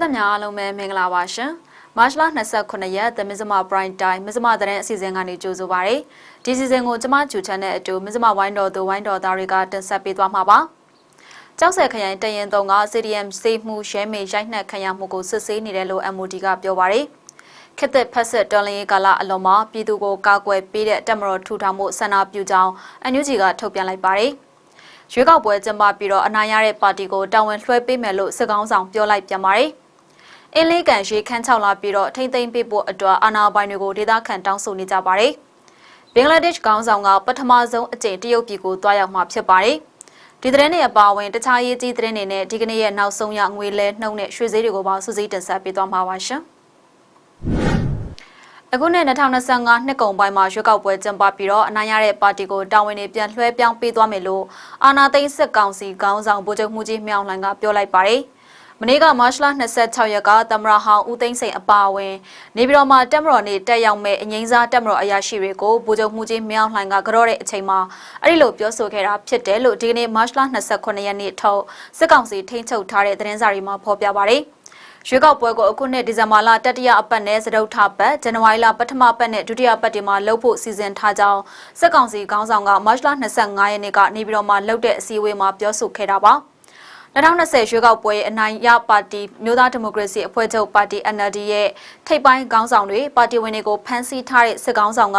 သက်များအားလုံးပဲမင်္ဂလာပါရှင်။မတ်လ29ရက်သမစ္စမ Prime Time မစ္စမသတင်းအစီအစဉ်ကနေကြိုဆိုပါရစေ။ဒီစီစဉ်ကိုကျမကျူချန်တဲ့အတူမစ္စမဝိုင်းတော်သူဝိုင်းတော်သားတွေကတင်ဆက်ပေးသွားမှာပါ။ကျောက်ဆယ်ခရိုင်တရင်တုံက CDM စေးမှုရဲမေရိုက်နှက်ခံရမှုကိုစစ်ဆေးနေတယ်လို့ MOD ကပြောပါရယ်။ခက်သက်ဖက်ဆက်တော်လင်းကာလအလုံးမှာပြည်သူကိုကာကွယ်ပေးတဲ့တက်မတော်ထူထောင်မှုဆန္ဒပြုကြောင်းအန်ယူဂျီကထုတ်ပြန်လိုက်ပါတယ်။ရွေးကောက်ပွဲကျင်းပပြီးတော့အနိုင်ရတဲ့ပါတီကိုတာဝန်လွှဲပေးမယ်လို့စစ်ကောင်းဆောင်ပြောလိုက်ပြန်ပါတယ်။ အင်းလေးကန်ရှိခန်းချောက်လာပြီးတော့ထိမ့်သိမ့်ပေးဖို့အတွက်အာဏာပိုင်တွေကိုဒေသခံတောင်းဆိုနေကြပါတယ်။ဘင်္ဂလားဒေ့ရှ်ခေါင်းဆောင်ကပထမဆုံးအကြိမ်တရုတ်ပြည်ကိုတွားရောက်မှာဖြစ်ပါတယ်။ဒီသတင်းတွေအပါအဝင်တခြားရေးကြီးသတင်းတွေနဲ့ဒီကနေ့ရဲ့နောက်ဆုံးရငွေလဲနှုတ်နဲ့ရွှေဈေးတွေကိုပါစူးစီးတင်ဆက်ပေးသွားမှာပါရှင်။အခုနှစ်2025နှစ်ကုန်ပိုင်းမှာရွေးကောက်ပွဲကျင်းပပြီးတော့အနိုင်ရတဲ့ပါတီကိုတာဝန်တွေပြန်လွှဲပြောင်းပေးသွားမယ်လို့အာဏာသိမ်းစစ်ကောင်စီခေါင်းဆောင်ဗိုလ်ချုပ်မှုကြီးမြောင်လှိုင်ကပြောလိုက်ပါတယ်။ မနေ့ကမတ်လ26ရက်ကသမရဟောင်းဦးသိန်းစိန်အပါအဝင်နေပြည်တော်မှာတက်မတော်နေတက်ရောက်မဲ့အငိမ့်စားတက်မတော်အရာရှိတွေကိုဗိုလ်ချုပ်မှုကြီးမြောင်းလှိုင်ကကြော့တဲ့အချိန်မှာအဲ့ဒီလိုပြောဆိုခဲ့တာဖြစ်တယ်လို့ဒီကနေ့မတ်လ29ရက်နေ့ထုတ်စစ်ကောင်စီထိန်းချုပ်ထားတဲ့သတင်းစာတွေမှာဖော်ပြပါတယ်ရွေးကောက်ပွဲကိုအခုနှစ်ဒီဇင်ဘာလတတိယအပတ်နဲ့စတုထပတ်ဇန်နဝါရီလပထမပတ်နဲ့ဒုတိယပတ်တွေမှာလှုပ်ဖို့စီစဉ်ထားကြောင်းစစ်ကောင်စီခေါင်းဆောင်ကမတ်လ25ရက်နေ့ကနေပြည်တော်မှာလှုပ်တဲ့အစည်းအဝေးမှာပြောဆိုခဲ့တာပါ။ 2020ရွေးကောက်ပွဲအနိုင်ရပါတီမျိုးသားဒီမိုကရေစီအဖွဲ့ချုပ်ပါတီ NLD ရဲ့ထိပ်ပိုင်းခေါင်းဆောင်တွေပါတီဝင်တွေကိုဖမ်းဆီးထားတဲ့စစ်ခေါင်းဆောင်က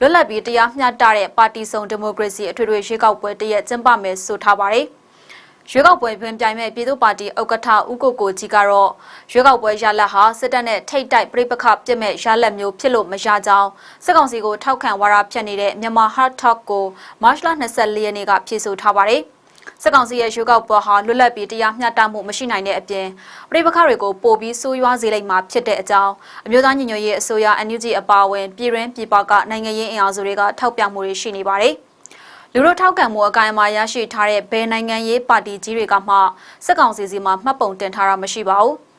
လွတ်လပ်ပြီးတရားမျှတတဲ့ပါတီစုံဒီမိုကရေစီအထွေထွေရွေးကောက်ပွဲတရက်ကျင်းပမယ်ဆိုထားပါတယ်။ရွေးကောက်ပွဲတွင်ပြိုင်မဲ့ပြည်သူ့ပါတီဥက္ကဋ္ဌဦးကိုကိုကြီးကတော့ရွေးကောက်ပွဲရလဒ်ဟာစစ်တပ်နဲ့ထိတ်တိုက်ပြိပခပြစ်မဲ့ရလဒ်မျိုးဖြစ်လို့မရကြောင်းစစ်ကောင်စီကိုထောက်ခံဝါဒဖြန့်နေတဲ့မြန်မာ Hard Talk ကိုမတ်လ24ရက်နေ့ကဖြေဆိုထားပါတယ်။ စစ်ကောင်စီရဲ့ရွေးကောက်ပွဲဟာလွတ်လပ်ပြီးတရားမျှတမှုမရှိနိုင်တဲ့အပြင်ပြည်ပခါတွေကိုပိုပြီးဆိုးရွားစေလိမ့်မှာဖြစ်တဲ့အကြောင်းအမျိုးသားညီညွတ်ရေးအစိုးရ NUG အပါအဝင်ပြည်ရင်းပြည်ပကနိုင်ငံရေးအင်အားစုတွေကထောက်ပြမှုတွေရှိနေပါတယ်။လူတို့ထောက်ခံမှုအကိုင်အမာရရှိထားတဲ့ဘယ်နိုင်ငံရေးပါတီကြီးတွေကမှစစ်ကောင်စီစီမှာမှတ်ပုံတင်ထားတာမရှိပါဘူး။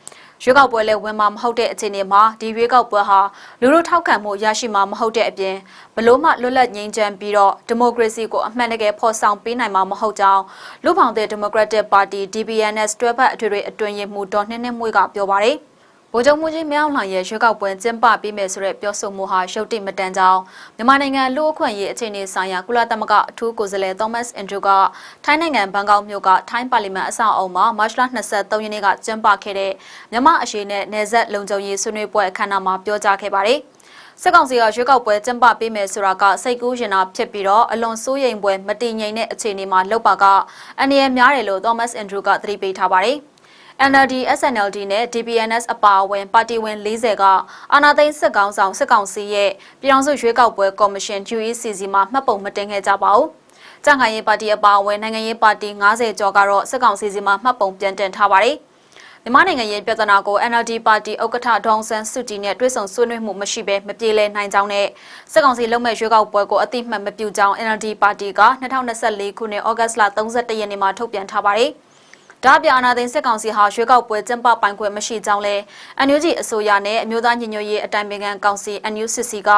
ရွေးကောက်ပွဲလည်းဝင်မှာမဟုတ်တဲ့အခြေအနေမှာဒီရွေးကောက်ပွဲဟာလူလူထောက်ခံမှုရရှိမှာမဟုတ်တဲ့အပြင်ဘလို့မှလွတ်လပ်ငြိမ်းချမ်းပြီးတော့ဒီမိုကရေစီကိုအမှန်တကယ်ဖော်ဆောင်ပေးနိုင်မှာမဟုတ်ကြောင်းလူဖောင်တဲ့ဒီမိုကရက်တစ်ပါတီ DBNS တွဲဖက်အထွေထွေအတွင်းရေးမှူးဒေါ်နှင်းနှင်းမွေးကပြောပါတယ်။ ဗိုလ်ချုပ်မှုကြီးမြောင်းလှန်ရဲ့ရွေးကောက်ပွဲကျင်းပပြီးမယ်ဆိုတဲ့ပြောဆိုမှုဟာရုပ်တိမတန်ကြောင်းမြန်မာနိုင်ငံလူ့အခွင့်အရေးအခြေအနေဆိုင်ရာကုလသမဂ္ဂအထူးကိုယ်စားလှယ် Thomas Andrew ကထိုင်းနိုင်ငံဘန်ကောက်မြို့ကထိုင်းပါလီမန်အဆောက်အအုံမှာမတ်လ23ရက်နေ့ကကျင်းပခဲ့တဲ့မြန်မာအရေးနဲ့နယ်စပ်လုံခြုံရေးဆွေးနွေးပွဲအခမ်းအနားမှာပြောကြားခဲ့ပါတယ်။စစ်ကောင်စီကရွေးကောက်ပွဲကျင်းပပေးမယ်ဆိုတာကစိတ်ကူးရင်တာဖြစ်ပြီးတော့အလွန်စိုးရိမ်ပွဲမတည်ငြိမ်တဲ့အခြေအနေမှာလောက်ပါကအန္တရာယ်များတယ်လို့ Thomas Andrew ကသတိပေးထားပါတယ်။ NLD SNLD နဲ့ DPNS အပါအဝင်ပါတီဝင်40ကအာဏာသိမ်းစစ်ကောင်ဆောင်စစ်ကောင်စီရဲ့ပြည်ထောင်စုရွေးကောက်ပွဲကော်မရှင် UECC မှာမှတ်ပုံမတင်ခဲ့ကြပါဘူး။ကြံ့ခိုင်ရေးပါတီအပါအဝင်နိုင်ငံရေးပါတီ90ကျော်ကတော့စစ်ကောင်စီစီမှာမှတ်ပုံပြန်တင်ထားပါတယ်။မြန်မာနိုင်ငံရဲ့ပြဿနာကို NLD ပါတီဥက္ကဋ္ဌဒေါအောင်ဆန်းစုကြည်နဲ့တွဲဆုံဆွေးနွေးမှုမရှိဘဲမပြေလည်နိုင်ကြောင်းနဲ့စစ်ကောင်စီလုံမဲ့ရွေးကောက်ပွဲကိုအတိအမှတ်မပြုကြောင်း NLD ပါတီက2024ခုနှစ်ဩဂတ်စ်လ31ရက်နေ့မှာထုတ်ပြန်ထားပါတယ်။ ဒါ့အပြင်အာဏာသိမ်းစစ်ကောင်စီဟာရွေးကောက်ပွဲကျင်းပပိုင်ခွင့်မရှိကြောင်းလဲ NUG အစိုးရနဲ့အမျိုးသားညီညွတ်ရေးအတိုင်ပင်ခံကောင်စီ NUCC က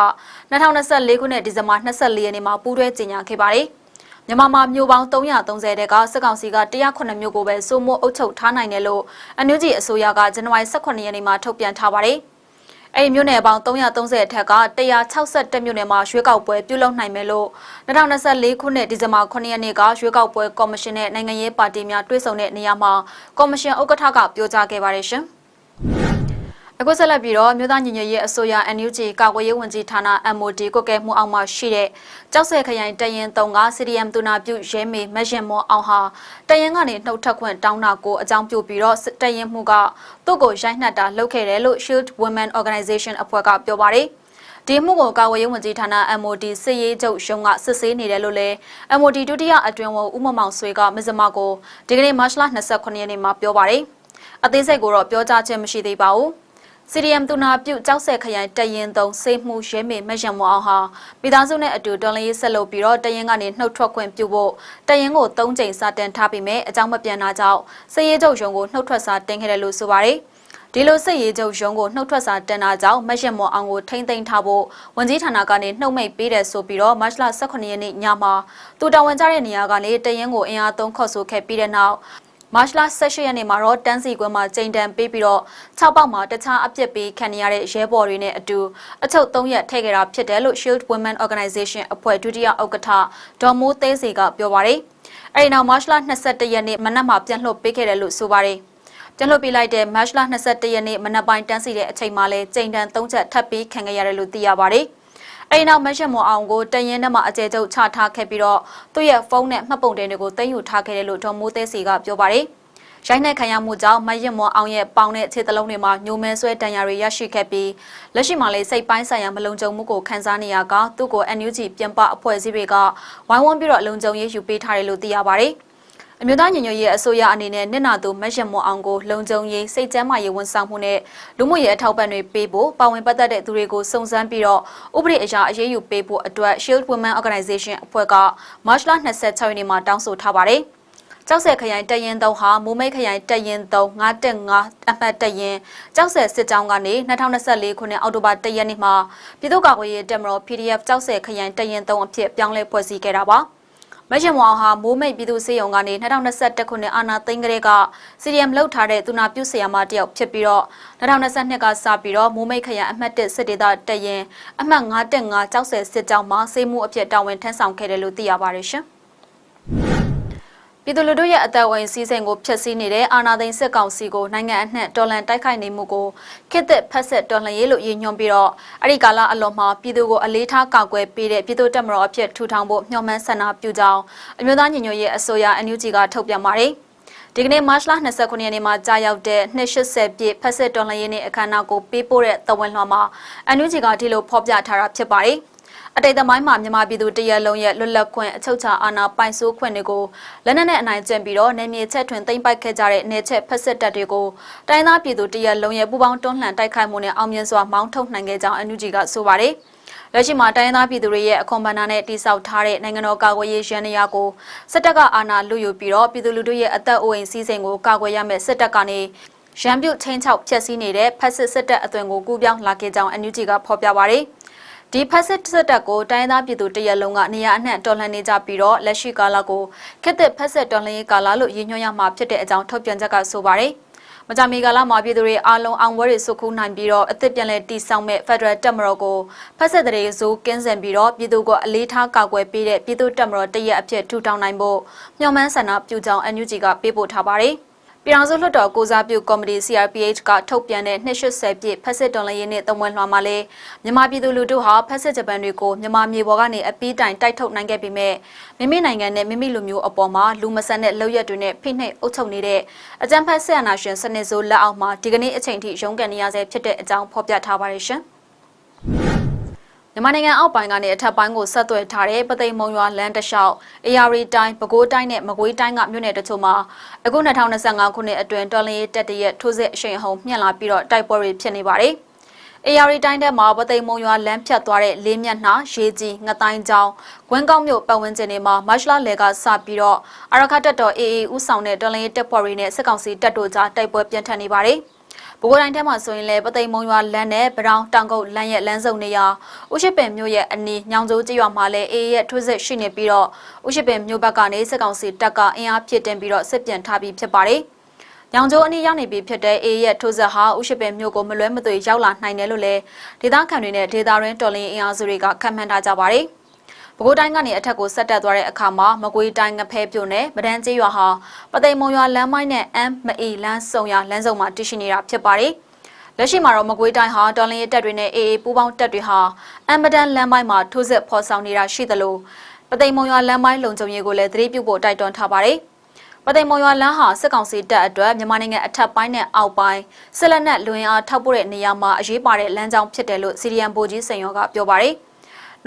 2024ခုနှစ်ဒီဇင်ဘာ24ရက်နေ့မှာပူးတွဲကြေညာခဲ့ပါတယ်။မြန်မာမှာမြို့ပေါင်း330တဲကစစ်ကောင်စီက109မြို့ကိုပဲစိုးမိုးအုပ်ချုပ်ထားနိုင်တယ်လို့အန်ယူဂျီအစိုးရကဇန်နဝါရီ18ရက်နေ့မှာထုတ်ပြန်ထားပါတယ်။ အဲ့ဒီမြို့နယ်ပေါင်း330အထက်က162မြို့နယ်မှာရွေးကောက်ပွဲပြုလုပ်နိုင်မယ်လို့2024ခုနှစ်ဒီဇင်ဘာ9ရက်နေ့ကရွေးကောက်ပွဲကော်မရှင်နဲ့နိုင်ငံရေးပါတီများတွဲဆုံတဲ့နေရာမှာကော်မရှင်ဥက္ကဋ္ဌကပြောကြားခဲ့ပါတယ်ရှင်။ အခုဆက်လက်ပြီးတော့မြို့သားညီညွတ်ရေးအစိုးရ NUG ကာကွယ်ရေးဝန်ကြီးဌာန MOD ကိုကဲမှုအောင်မှာရှိတဲ့ကြောက်ဆဲခရိုင်တရင်တုံက CDM တူနာပြုရဲမေမရှင်မောအောင်ဟာတရင်ကနေနှုတ်ထက်ခွင့်တောင်းတာကိုအကြောင်းပြုပြီးတော့တရင်မှုကသူ့ကိုရိုက်နှက်တာလုပ်ခဲ့တယ်လို့ Shield Women Organization အဖွဲ့ကပြောပါတယ်ဒီမှုကိုကာဝေးရေးဝန်ကြီးဌာန MOD စစ်ရေးချုပ်ရုံးကစစ်ဆေးနေတယ်လို့လဲ MOD ဒုတိယအတွင်းဝန်ဦးမမောင်ဆွေကမဇ္ဇမကိုဒီကနေ့မတ်လ29ရက်နေ့မှာပြောပါတယ်အသေးစိတ်ကိုတော့ပြောကြားခြင်းမရှိသေးပါဘူး။ CDM တူနာပြုကြောက်ဆက်ခရိုင်တရင်သုံးစေးမှုရဲမေမယံမအောင်ဟာမိသားစုနဲ့အတူတော်လရေးဆက်လုပ်ပြီးတော့တရင်ကနေနှုတ်ထွက်ခွင့်ပြုဖို့တရင်ကို၃ချိန်စာတင်ထားပြီးမြဲအကြောင်းမပြန်တာကြောင့်စည်ရေးချုပ်ရုံကိုနှုတ်ထွက်စာတင်ခဲ့တယ်လို့ဆိုပါတယ်ဒီလိုစစ်ရေးချုပ်ရုံးကိုနှုတ်ထွက်စာတင်တာကြောင့်မရှက်မော်အောင်ကိုထိမ့်သိမ်းထားဖို့ဝန်ကြီးဌာနကနေနှုတ်မိတ်ပေးတယ်ဆိုပြီးတော့မတ်လ18ရက်နေ့ညမှာသူတာဝန်ကျတဲ့နေရာကနေတရင်ကိုအင်အားသုံးခေါ်ဆိုခဲ့ပြီးတဲ့နောက် မမတ်လ18ရက်နေ့မှာတော့တန်းစီကွင်းမှာချိန်တန်ပေးပြီးတော့6ပေါက်မှာတခြားအပြစ်ပေးခံနေရတဲ့ရဲဘော်တွေနဲ့အတူအချုပ်3ရက်ထည့်ခဲ့တာဖြစ်တယ်လို့ Shield Women Organization အဖွဲ့ဒုတိယဥက္ကဋ္ဌဒေါ်မိုးသေးစီကပြောပါတယ်။အဲဒီနောက်မတ်လ22ရက်နေ့မနက်မှာပြန်လှုပ်ပေးခဲ့တယ်လို့ဆိုပါတယ်။ပြန်လှုပ်ပေးလိုက်တဲ့မတ်လ22ရက်နေ့မနက်ပိုင်းတန်းစီတဲ့အချိန်မှာလဲချိန်တန်3ချက်ထပ်ပြီးခံခဲ့ရတယ်လို့သိရပါတယ်။ အဲဒီနောက်မက်ရှ်မွန်အောင်ကိုတရင်ထဲမှာအကျဲကျုပ်ချထားခဲ့ပြီးတော့သူ့ရဲ့ဖုန်းနဲ့မှတ်ပုံတင်တွေကိုတင်ယူထားခဲ့တယ်လို့ဒေါ်မိုးသေးစီကပြောပါတယ်။ရိုင်းတဲ့ခံရမှုကြောင့်မရမွန်အောင်ရဲ့ပေါင်တဲ့ခြေသလုံးတွေမှာညိုမဲဆွဲတန်ရာတွေရရှိခဲ့ပြီးလက်ရှိမှာလည်းစိတ်ပိုင်းဆိုင်ရာမလုံခြုံမှုကိုခံစားနေရကသူ့ကို NUG ပြန်ပအဖွဲ့အစည်းတွေကဝိုင်းဝန်းပြီးတော့လုံခြုံရေးယူပေးထားတယ်လို့သိရပါတယ်။ အမျိုးသားညီညွတ်ရေးအစိုးရအနေနဲ့နှစ်နာသူမက်ရမွန်အောင်ကိုလုံခြုံရေးစိတ်ကျန်းမာရေးဝန်ဆောင်မှုနဲ့လူမှုရေးအထောက်ပံ့တွေပေးဖို့ပါဝင်ပတ်သက်တဲ့သူတွေကိုစုံစမ်းပြီးတော့ဥပဒေအရာအရေးယူပေးဖို့အတွက် Shield Women Organization အဖွဲ့က March 26ရက်နေ့မှာတောင်းဆိုထားပါတယ်။ကျောက်ဆယ်ခရိုင်တရင်သုံးဟာမိုးမိတ်ခရိုင်တရင်သုံး915အမှတ်တရင်ကျောက်ဆယ်စစ်ကြောင်းကနေ2024ခုနှစ်အောက်တိုဘာ1ရက်နေ့မှာပြည်သူ့ကာကွယ်ရေးတပ်မတော် PDF ကျောက်ဆယ်ခရိုင်တရင်သုံးအဖြစ်ပြောင်းလဲဖွဲ့စည်းခဲ့တာပါ။ မက်ရှင်မောင်ဟာမိုးမိတ်ပြည်သူ့စေယုံကနေ2021ခုနှစ်အာနာသိန်းကလေးကစီရီယမ်လောက်ထားတဲ့သူနာပြုဆရာမတယောက်ဖြစ်ပြီးတော့2022ကစပြီးတော့မိုးမိတ်ခရိုင်အမှတ်1စစ်ဒေသတရင်အမှတ်915ကျောက်ဆယ်စစ်ကြောင်းမှာစေမှုအဖြစ်တာဝန်ထမ်းဆောင်ခဲ့တယ်လို့သိရပါတယ်ရှင် ပြည်သူလူထုရဲ့အသက်ဝင်စည်းစိမ်ကိုဖျက်ဆီးနေတဲ့အာဏာသိမ်းစစ်ကောင်စီကိုနိုင်ငံအနှံ့တော်လှန်တိုက်ခိုက်နေမှုကိုခေတ်သစ်ဖက်ဆက်တော်လှန်ရေးလို့ရည်ညွှန်းပြီးတော့အဲ့ဒီကာလအလွန်မှာပြည်သူကိုအလေးထားကာကွယ်ပေးတဲ့ပြည်သူတပ်မတော်အဖြစ်ထူထောင်ဖို့မျှော်မှန်းဆန္ဒပြုကြောင်းအမျိုးသားညီညွတ်ရေးအစိုးရ NUG ကထုတ်ပြန်ပါတယ်ဒီကနေ့မတ်လ29ရက်နေ့မှာကြာရောက်တဲ့280ပြည့်ဖက်စစ်တော်လှန်ရေးနေ့အခမ်းအနားကိုပေးပို့တဲ့သဝန်လွှာမှာ NUG ကဒီလိုဖော်ပြထားတာဖြစ်ပါတယ်။ အတိတ်သမိုင်းမှာမြန်မာပြည်သူတရက်လုံးရဲ့လွတ်လပ်ခွင့်အချုပ်ချာအာဏာပိုင်ဆိုးခွင့်တွေကိုလက်နက်နဲ့အနိုင်ကျင့်ပြီးတော့နေမြေချက်ထွင်သိမ်းပိုက်ခဲ့ကြတဲ့နေချက်ဖက်စစ်တပ်တွေကိုတိုင်းသားပြည်သူတရက်လုံးရဲ့ပူးပေါင်းတွန်းလှန်တိုက်ခိုက်မှုနဲ့အောင်မြင်စွာမောင်းထုတ်နိုင်ခဲ့ကြောင်းအန်ယူဂျီကဆိုပါတယ်။လက်ရှိမှာတိုင်းသားပြည်သူတွေရဲ့အခွန်ဘဏ္ဍာနဲ့တိစောက်ထားတဲ့နိုင်ငံတော်ကာကွယ်ရေးရန်ရာကိုစစ်တပ်ကအာဏာလုယူပြီးတော့ပြည်သူလူထုရဲ့အသက်အိုးအိမ်စီးစိမ်ကိုကာကွယ်ရမယ့်စစ်တပ်ကနေရန်ပြုတ်ချင်းချောက်ဖျက်ဆီးနေတဲ့ဖက်စစ်စစ်တပ်အသွင်ကိုကူးပြောင်းလာခဲ့ကြောင်းအန်ယူဂျီကဖော်ပြပါရယ်။ ဒီဖက်စစ်စစ်တပ်ကိုတိုင်းသားပြည်သူတရက်လုံးကနေရာအနှံ့တော်လှန်နေကြပြီးတော့လက်ရှိကာလကိုခက်တဲ့ဖက်စစ်တော်လှန်ရေးကာလလို့ရည်ညွှန်းရမှာဖြစ်တဲ့အကြောင်းထုတ်ပြန်ချက်ကဆိုပါတယ်။မကြမီကာလမှာပြည်သူတွေအားလုံးအောင်ပွဲတွေစုခုနိုင်ပြီးတော့အသစ်ပြန်လည်တည်ဆောက်မဲ့ Federal တပ်မတော်ကိုဖက်စစ်တရေဇိုးကင်းစင်ပြီးတော့ပြည်သူကအလေးထားကာကွယ်ပေးတဲ့ပြည်သူတပ်မတော်တရက်အဖြစ်ထူထောင်နိုင်ဖို့ညှော်မှန်းဆန္ဒပြုကြောင်း NUG ကပေးပို့ထားပါတယ်။ ပြည်ထောင်စုလွှတ်တော်ကိုစားပြုကော်မတီ CRPH ကထုတ်ပြန်တဲ့280ပြည့်ဖက်စစ်တော်လှန်ရေးနဲ့တမွန်လွှာမှာလဲမြန်မာပြည်သူလူထုဟာဖက်စစ်ဂျပန်တွေကိုမြန်မာမြေပေါ်ကနေအပီးတိုင်တိုက်ထုတ်နိုင်ခဲ့ပေမဲ့မိမိနိုင်ငံနဲ့မိမိလူမျိုးအပေါ်မှာလူမဆန်တဲ့လောက်ရက်တွေနဲ့ဖိနှိပ်အုပ်ချုပ်နေတဲ့အကြမ်းဖက်ဆက်အာဏာရှင်စနစ်ဆိုးလက်အောက်မှာဒီကနေ့အချိန်ထိရုန်းကန်နေရဆဲဖြစ်တဲ့အကြောင်းဖော်ပြထားပါတယ်ရှင်။ မြန်မာနိုင်ငံအောက်ပိုင်းကနေအထက်ပိုင်းကိုဆက်သွယ်ထားတဲ့ပသိမ်မုံရွာလမ်းတစ်လျှောက်အေယာရီတိုင်းပဲခူးတိုင်းနဲ့မကွေးတိုင်းကမြို့နယ်တချို့မှာအခု2025ခုနှစ်အတွင်းတော်လင်းရေးတက်တရက်ထိုးစစ်အရှိန်ဟုန်မြင့်လာပြီးတော့တိုက်ပွဲတွေဖြစ်နေပါတယ်။အေယာရီတိုင်းထဲမှာပသိမ်မုံရွာလမ်းဖြတ်သွားတဲ့လေးမျက်နှာရေကြီးငတိုင်းချောင်းဂွင်းကောင်းမြို့ပတ်ဝန်းကျင်တွေမှာမတ်လလယ်ကစပြီးတော့အရခတ်တပ်တော် AA ဦးဆောင်တဲ့တော်လင်းရေးတပ်ဖွဲ့တွေနဲ့စစ်ကောင်စီတပ်တို့ကြားတိုက်ပွဲပြင်းထန်နေပါတယ်။ ပဲခူးတိုင်းထဲမှာဆိုရင်လည်းပသိမ်မုံရွာလမ်းနဲ့ဗရောင်းတောင်ကုတ်လမ်းရဲ့လမ်းစုံနေရာဥရှိပင်မြို့ရဲ့အနီးညောင်ကျိုးကျေးရွာမှာလည်းအေးရဲ့ထွေးစစ်ရှိနေပြီးတော့ဥရှိပင်မြို့ဘက်ကနေစစ်ကောင်စီတပ်ကအင်အားဖြစ်တင်ပြီးတော့စစ်ပြန်ထားပြီးဖြစ်ပါတယ်။ညောင်ကျိုးအနီးရောက်နေပြီဖြစ်တဲ့အေးရဲ့ထိုးစစ်ဟာဥရှိပင်မြို့ကိုမလွဲမသွေရောက်လာနိုင်တယ်လို့လည်းဒေသခံတွေနဲ့ဒေသရင်းတော်လင်းအင်အားစုတွေကခန့်မှန်းထားကြပါတယ်။ ပဲခူးတိုင်းကနေအထက်ကိုဆက်တက်သွားတဲ့အခါမှာမကွေးတိုင်းငဖဲပြိုနဲ့ဗဒန်းကျေးရွာဟာပသိမ်မုံရွာလမ်းမိုင်းနဲ့အမ်မအီလမ်းစုံရလမ်းစုံမှာတည်ရှိနေတာဖြစ်ပါတယ်။လက်ရှိမှာတော့မကွေးတိုင်းဟာတော်လင်းရဲတပ်တွေနဲ့အေအေပူးပေါင်းတပ်တွေဟာအမ်မဒန်လမ်းမိုင်းမှာထိုးစစ်ဖော်ဆောင်နေတာရှိသလိုပသိမ်မုံရွာလမ်းမိုင်းလုံခြုံရေးကိုလည်းသတိပြုဖို့တိုက်တွန်းထားပါတယ်။ပသိမ်မုံရွာလမ်းဟာစစ်ကောင်စီတပ်အတွက်မြန်မာနိုင်ငံအထက်ပိုင်းနဲ့အောက်ပိုင်းစစ်လက်နက်လွင်အားထောက်ပို့တဲ့နေရာမှာအရေးပါတဲ့လမ်းကြောင်းဖြစ်တယ်လို့စီရီယန်ဗိုလ်ကြီးစိန်ရောကပြောပါတယ်။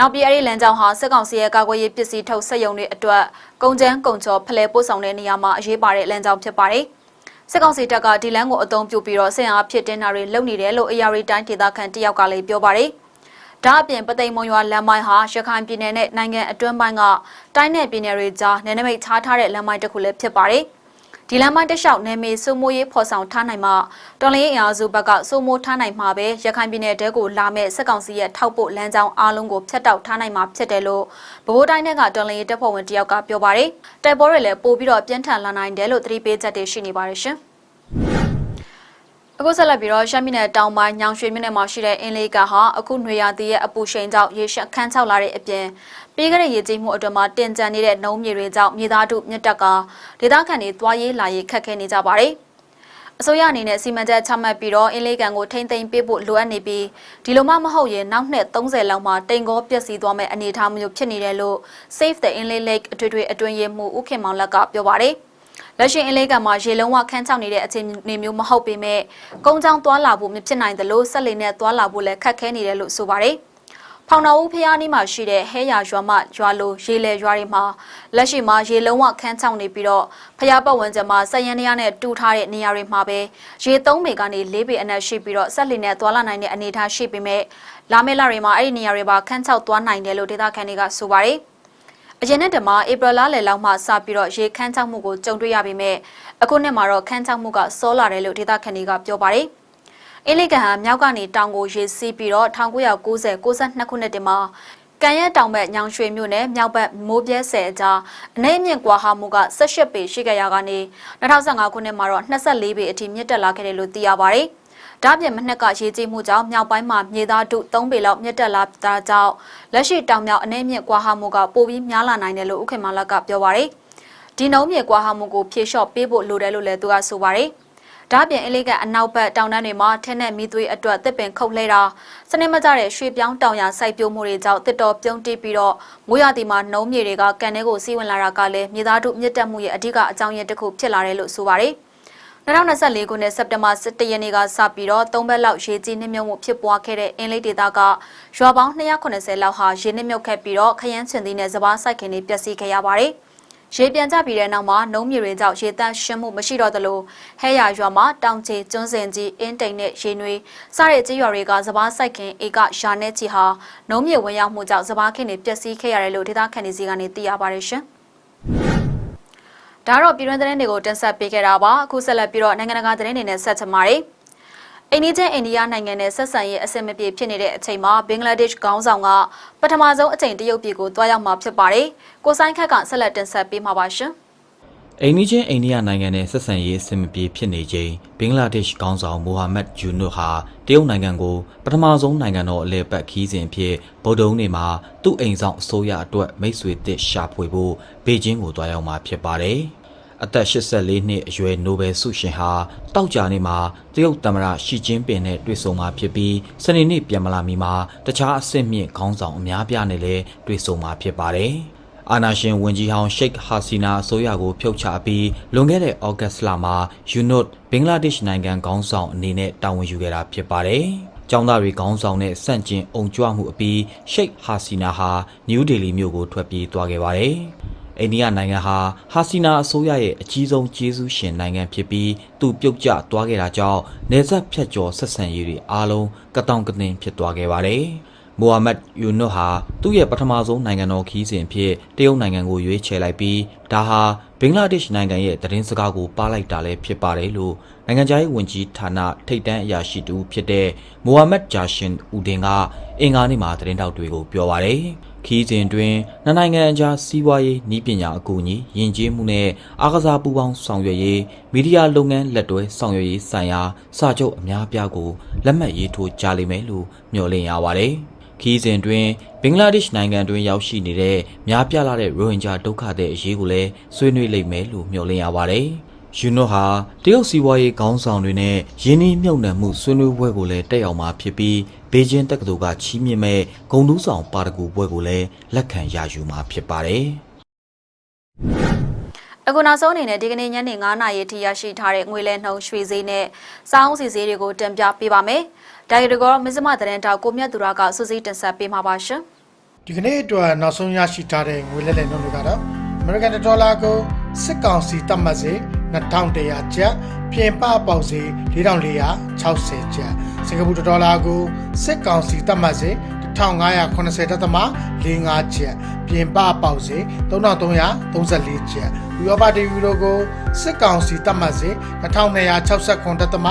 နောက်ပြီးအဲ့ဒီလမ်းကြောင်းဟာစစ်ကောင်စီရဲ့ကာကွယ်ရေးပစ္စည်းထုတ်ဆက်ယုံတွေအတွက်ကုန်ကျန်းကုန်ချောဖလှယ်ပို့ဆောင်တဲ့နေရာမှာအရေးပါတဲ့လမ်းကြောင်းဖြစ်ပါတယ်။စစ်ကောင်စီတပ်ကဒီလမ်းကိုအသုံးပြုပြီးတော့ဆင်အားဖြစ်တင်တာတွေလုပ်နေတယ်လို့ AR တိုင်းဒေသခံတယောက်ကလည်းပြောပါတယ်။ဒါအပြင်ပသိမ်မွန်ရွာလမ်းမိုင်းဟာရခိုင်ပြည်နယ်နဲ့နိုင်ငံအတွင်းပိုင်းကတိုင်းနယ်ပြည်နယ်တွေကြားနယ်နိမိတ်ခြားထားတဲ့လမ်းမိုင်းတစ်ခုလည်းဖြစ်ပါတယ်။ ဒီလမ်းမတစ်လျှောက်နယ်မြေစိုးမိုးရေးဖော်ဆောင်ထားနိုင်မှတော်လင်းရေးအင်အားစုဘက်ကစိုးမိုးထားနိုင်မှာပဲရခိုင်ပြည်နယ်တဲကိုလာမဲ့စစ်ကောင်စီရဲ့ထောက်ပို့လမ်းကြောင်းအားလုံးကိုဖျက်တောက်ထားနိုင်မှာဖြစ်တယ်လို့ဗဟိုတိုင်းကတော်လင်းရေးတပ်ဖွဲ့ဝင်တယောက်ကပြောပါတယ်တိုက်ပွဲတွေလည်းပို့ပြီးတော့ပြင်းထန်လာနိုင်တယ်လို့သတိပေးချက်တွေရှိနေပါတယ်ရှင် အခုဆက်လက်ပြီးတော့ရှမ်းပြည်နယ်တောင်ပိုင်းညောင်ရွှေမြို့နယ်မှာရှိတဲ့အင်းလေးကဟာအခုຫນွေရာသီရဲ့အပူရှိန်ကြောင့်ရေရှက်ခန်းချောက်လာတဲ့အပြင်ပြီးခဲ့တဲ့ရေကြီးမှုအတွင်းမှာတင်ကြံနေတဲ့နှုံးမြေတွေကြောင့်မြေသားတို့မြစ်တက်ကဒေသခံတွေသွားရေးလာရေးခက်ခဲနေကြပါတယ်။အစိုးရအနေနဲ့စီမံချက်ချမှတ်ပြီးတော့အင်းလေးကန်ကိုထိမ့်သိမ်းပေးဖို့လိုအပ်နေပြီးဒီလိုမှမဟုတ်ရင်နောက်နှစ်30လောက်မှတိမ်ကောပျက်စီးသွားမယ့်အနေအထားမျိုးဖြစ်နေတယ်လို့ Save the Inlet Lake အထွေထွေအတွင်းရေးမှူးဦးခင်မောင်လက်ကပြောပါတယ်။ လက်ရှိအင်းလေးကမှာရေလုံးဝခန်းချောက်နေတဲ့အခြေအနေမျိုးမဟုတ်ပေမဲ့ကုန်းချောင်းသွားလာဖို့မဖြစ်နိုင်သလိုဆက်လက်နဲ့သွားလာဖို့လည်းခက်ခဲနေတယ်လို့ဆိုပါတယ်။ဖောင်တော်ဦးဖျားနီးမှာရှိတဲ့ဟဲရရွာမရွာလိုရေလေရွာတွေမှာလက်ရှိမှာရေလုံးဝခန်းချောက်နေပြီးတော့ဖျားပတ်ဝန်းကျင်မှာစက်ရန်နေရနဲ့တူထားတဲ့နေရာတွေမှာပဲရေ3ပေကနေ4ပေအနက်ရှိပြီးတော့ဆက်လက်နဲ့သွားလာနိုင်တဲ့အနေအထားရှိပေမဲ့လာမယ့်လတွေမှာအဲ့ဒီနေရာတွေပါခန်းချောက်သွားနိုင်တယ်လို့ဒေသခံတွေကဆိုပါတယ်။ အရင်နှစ်တမှာဧပြီလလယ်လောက်မှစပြီးတော့ရေခန်းချောက်မှုကိုကြုံတွေ့ရပေမဲ့အခုနှစ်မှာတော့ခန်းချောက်မှုကစောလာတယ်လို့ဒေသခံတွေကပြောပါတယ်။အင်းလေးကန်ဟာမြောက်ကနေတောင်ကိုရေစီးပြီးတော့1990 92ခုနှစ်တည်းမှာကန်ရဲတောင်ဘက်ညောင်ရွှေမြို့နယ်မြောက်ဘက်မိုးပြဲဆယ်အကြားအနေမြင့်ကွာဟမှုက18ပေရှိခဲ့ရကနေ2015ခုနှစ်မှာတော့24ပေအထိမြင့်တက်လာခဲ့တယ်လို့သိရပါတယ်။ ဒါပြင်မနှစ်ကရေကြီးမှုကြောင့်မြောက်ပိုင်းမှာမြေသားတု3ပေလောက်မြင့်တက်လာတာကြောင့်လက်ရှိတောင်မြောက်အနေမြင့်ကွာဟမှုကပိုပြီးများလာနိုင်တယ်လို့ဥက္ကမလကပြောပါရယ်ဒီနှုံးမြေကွာဟမှုကိုဖြေလျှော့ပေးဖို့လိုတယ်လို့လည်းသူကဆိုပါရယ်ဒါပြင်အလေးကအနောက်ဘက်တောင်တန်းတွေမှာထင်းနဲ့မီးသွေးအတွက်တစ်ပင်ခုတ်လှဲတာစနစ်မကျတဲ့ရွှေပြောင်းတောင်ရစိုက်ပျိုးမှုတွေကြောင့်တစ်တော်ပြုံးတိပြီးတော့မိုးရသည်မှာနှုံးမြေတွေကကန်ထဲကိုစီးဝင်လာတာကလည်းမြေသားတို့မြင့်တက်မှုရဲ့အဓိကအကြောင်းရင်းတစ်ခုဖြစ်လာတယ်လို့ဆိုပါရယ် 2024ခုနှစ်စက်တင်ဘာ17ရက်နေ့ကစပြီးတော့၃ဘက်လောက်ရေကြီးနှိမ့်မြုပ်မှုဖြစ်ပွားခဲ့တဲ့အင်းလေးဒေသကရွာပေါင်း290လောက်ဟာရေနှိမ့်မြုပ်ခဲ့ပြီးတော့ခရမ်းချင်သီးနဲ့စပားစိုက်ခင်တွေပျက်စီးခဲ့ရပါတယ်။ရေပြန်ကျပြီးတဲ့နောက်မှာနှုံးမြေတွေကြောင့်ရေတန့်ရှင်းမှုမရှိတော့သလိုဟဲရရွာမှာတောင်ချေကျွန်းစင်ကြီးအင်းတိန်နဲ့ရေနွေးစတဲ့ကြေးရွာတွေကစပားစိုက်ခင်ဧကရာနဲ့ချီဟာနှုံးမြေဝင်ရောက်မှုကြောင့်စပားခင်တွေပျက်စီးခဲ့ရတယ်လို့ဒေသခံတွေစီကနေသိရပါတယ်ရှင်။ ဒါတော့ပြည်တွင်းသတင်းတွေကိုတင်ဆက်ပေးခဲ့တာပါအခုဆက်လက်ပြီးတော့နိုင်ငံတကာသတင်းတွေနဲ့ဆက်ချင်ပါတယ်အိန္ဒိယအိန္ဒိယနိုင်ငံနဲ့ဆက်ဆံရေးအဆင်မပြေဖြစ်နေတဲ့အချိန်မှာဘင်္ဂလားဒေ့ရှ်ခေါင်းဆောင်ကပထမဆုံးအကြိမ်တရုတ်ပြည်ကိုတွားရောက်မှာဖြစ်ပါတယ်။ကိုဆိုင်ခက်ကဆက်လက်တင်ဆက်ပေးမှာပါရှင်။အိန္ဒိချင်းအိန္ဒိယနိုင်ငံနဲ့ဆက်ဆံရေးအဆင်မပြေဖြစ်နေချိန်ဘင်္ဂလားဒေ့ရှ်ခေါင်းဆောင်မိုဟာမက်ယူနွတ်ဟာတရုတ်နိုင်ငံကိုပထမဆုံးနိုင်ငံတော်အလဲပတ်ခီးစဉ်ဖြစ်ဗုဒ္ဓုံနေ့မှာသူ့အိမ်ဆောင်အစိုးရအတွက်မိတ်ဆွေသစ်ရှာဖွေဖို့ဘေကျင်းကိုတွားရောက်မှာဖြစ်ပါတယ်။ အသက်84နှစ်အရွယ်နိုဘယ်ဆုရှင်ဟာတောက်ကြနေမှာတရုတ်သမ္မတရှီကျင်းပင်နဲ့တွေ့ဆုံမှာဖြစ်ပြီးစနေနေ့ပြန်မလာမီမှာတခြားအဆင့်မြင့်ခေါင်းဆောင်အများပြားနဲ့လည်းတွေ့ဆုံမှာဖြစ်ပါတယ်။အာနာရှင်ဝန်ကြီးဟောင်းရှိတ်ဟာစီနာအစိုးရကိုဖျောက်ချပြီးလွန်ခဲ့တဲ့ဩဂတ်စ်လမှာယူနွတ်ဘင်္ဂလားဒေ့ရှ်နိုင်ငံခေါင်းဆောင်အနေနဲ့တာဝန်ယူခဲ့တာဖြစ်ပါတယ်။ကျောင်းသားတွေခေါင်းဆောင်တဲ့စန့်ကျင်အုံကြွမှုအပြီးရှိတ်ဟာစီနာဟာနယူးဒေလီမြို့ကိုထွက်ပြေးသွားခဲ့ပါတယ်။ အိန္ဒိယနိုင်ငံဟာဟာစီနာအစိုးရရဲ့အကြီးဆုံးကျေးဇူးရှင်နိုင်ငံဖြစ်ပြီးသူပြုတ်ကျသွားခဲ့တာကြောင့်နေဆက်ဖြတ်ကျော်ဆက်ဆံရေးတွေအားလုံးကတောင်ကတင်ဖြစ်သွားခဲ့ပါတယ်။မိုဟာမက်ယူနွတ်ဟာသူ့ရဲ့ပထမဆုံးနိုင်ငံတော်ခီးစဉ်ဖြစ်တရုတ်နိုင်ငံကိုရွေးချယ်လိုက်ပြီးဒါဟာဘင်္ဂလားဒေ့ရှ်နိုင်ငံရဲ့သတင်းစကားကိုပါလိုက်တာလည်းဖြစ်ပါတယ်လို့နိုင်ငံခြားရေးဝန်ကြီးဌာနထိပ်တန်းအရာရှိတူဖြစ်တဲ့မိုဟာမက်ဂျာရှင်ဦးဒင်ကအင်္ဂါနေ့မှာသတင်းတောက်တွေကိုပြောပါတယ်။ ခီးစဉ်တွင်နှစ်နိုင်ငံအကြားစီးပွားရေးနှီးပညာအကူအညီယဉ်ကျေးမှုနဲ့အားကစားပူးပေါင်းဆောင်ရွက်ရေးမီဒီယာလုပ်ငန်းလက်တွဲဆောင်ရွက်ရေးဆိုင်ရာစာချုပ်အများပြားကိုလက်မှတ်ရေးထိုးကြလိမ့်မယ်လို့မျှော်လင့်ရပါတယ်။ခီးစဉ်တွင်ဘင်္ဂလားဒေ့ရှ်နိုင်ငံတွင်ရောက်ရှိနေတဲ့များပြားလာတဲ့ရိုဟင်ဂျာဒုက္ခသည်အရေးကိုလည်းဆွေးနွေးလိမ့်မယ်လို့မျှော်လင့်ရပါတယ်။ယူနိုဟာတရုတ်စီးပွားရေးခေါင်းဆောင်တွေနဲ့ယင်းနှိမ့်မြုပ်နှံမှုဆွေးနွေးပွဲကိုလည်းတက်ရောက်မှာဖြစ်ပြီး ဘေကျင်းတက္ကသိုလ်ကချီးမြှင့်မဲ့ဂုံတူးဆောင်ပါရဂူပွဲကိုလည်းလက်ခံရယူမှာဖြစ်ပါတယ်။အခုနောက်ဆုံးအနေနဲ့ဒီကနေ့ညနေ9:00နာရီထိရရှိထားတဲ့ငွေလဲနှုန်းရွှေဈေးနဲ့စောင်းစီဈေးတွေကိုတင်ပြပေးပါမယ်။ဒါရီတကောမစ္စမသတင်းတောက်ကိုမြတ်သူရကစူးစီးတင်ဆက်ပေးမှာပါရှင်။ဒီကနေ့အတွက်နောက်ဆုံးရရှိထားတဲ့ငွေလဲလှယ်နှုန်းတွေကတော့ American Dollar ကိုစစ်ကောင်စီတတ်မှတ်စေ 2100ကျပ်ပြင်ပပေါက်စေ4460ကျပ်စင်ကာပူဒေါ်လာကိုစစ်ကောင်စီတတ်မှတ်စေ1580တက်သမ45ကျပ်ပြင်ပပေါက်စေ3334ကျပ်ဥရောပတယူရိုကိုစစ်ကောင်စီတတ်မှတ်စေ2269တက်သမ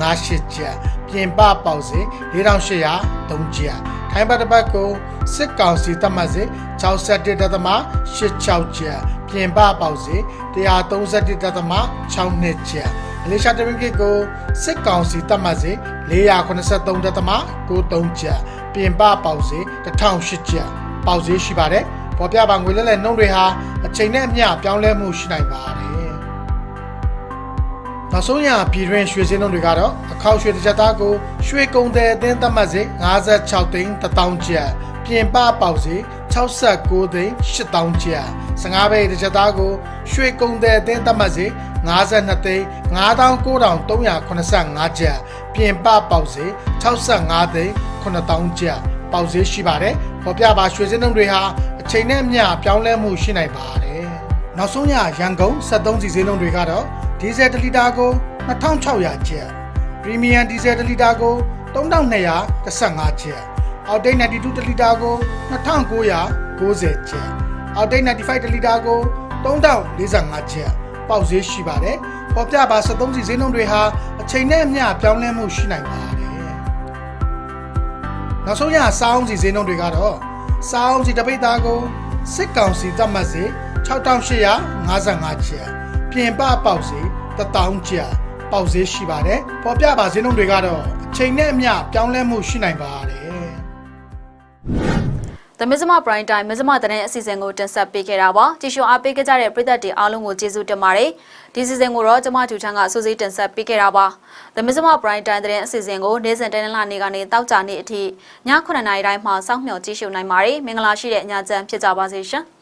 58ကျပ်ပြင်ပပေါက်စေ4803ကျပ် ထိုင်းဘတ်တစ်ပတ်ကိုစစ်ကောင်စီတတ်မှတ်စေ61တက်သမ86ကျပ်ပြင်ပပေါက်စေ131တက်သမ6နှစ်ကျပ်အလေးရှာတမင်ကစ်ကိုစစ်ကောင်စီတတ်မှတ်စေ483တက်သမ93ကျပ်ပြင်ပပေါက်စေ1008ကျပ်ပေါက်စေရှိပါတယ်ပေါ်ပြပါငွေလဲလဲနှုံးတွေဟာအချိန်နဲ့အမျှပြောင်းလဲမှုရှိနိုင်ပါတယ် နောက်ဆုံးရပြည်တွင်းရွှေစင်းလုံးတွေကတော့အခောက်ရွှေတစ်ချက်သားကိုရွှေကုံတဲ့အသင်းသတ်မှတ်စေ56သိန်း1000ကျပ်ပြင်ပပေါက်စေ69သိန်း8000ကျပ်15ဘိတ်တစ်ချက်သားကိုရွှေကုံတဲ့အသင်းသတ်မှတ်စေ52သိန်း99,385ကျပ်ပြင်ပပေါက်စေ65သိန်း9000ကျပ်ပေါက်စေရှိပါတယ်ပေါ်ပြပါရွှေစင်းလုံးတွေဟာအချိန်နဲ့အမျှပြောင်းလဲမှုရှိနိုင်ပါတယ်နောက်ဆုံးရရန်ကုန်73စီစင်းလုံးတွေကတော့ ဒီဇယ်1လီတာကို2600ကျပ်ပရီမီယံဒီဇယ်1လီတာကို3215ကျပ်အောက်တိတ်92တလီတာကို2990ကျပ်အောက်တိတ်95တလီတာကို3045ကျပ်ပေါက်ဈေးရှိပါတယ်ပေါ်ပြပါ73စီဈေးနှုန်းတွေဟာအချိန်နဲ့အမျှပြောင်းလဲမှုရှိနိုင်ပါတယ်နောက်ဆုံးရစောင်းစီဈေးနှုန်းတွေကတော့စောင်းစီတစ်ပိတ်သားကိုစစ်ကောင်စီသတ်မှတ်စေ6855ကျပ် ပြင်ပပေါက်စေ1000ကျပ်ပေါက်ဈေးရှိပါတယ်ပေါ်ပြပါဈေးနှုန်းတွေကတော့အချိန်နဲ့အမျှပြောင်းလဲမှုရှိနိုင်ပါတယ်။သမစ္စမပရိုင်တိုင်းမစ္စမသတင်းအစီအစဉ်ကိုတင်ဆက်ပေးခဲ့တာပါ။ကြည့်ရှုအားပေးကြတဲ့ပရိသတ်တွေအားလုံးကိုကျေးဇူးတင်ပါတယ်။ဒီစီစဉ်ကိုတော့ကျမကျူချန်းကစူးစီးတင်ဆက်ပေးခဲ့တာပါ။သမစ္စမပရိုင်တိုင်းသတင်းအစီအစဉ်ကိုနေ့စဉ်တိုင်းလနေ့ကနေတောက်ကြနေ့အထိည9:00နာရီတိုင်းမှာစောင့်မျှော်ကြည့်ရှုနိုင်ပါတယ်။မင်္ဂလာရှိတဲ့ညချမ်းဖြစ်ကြပါစေရှင်။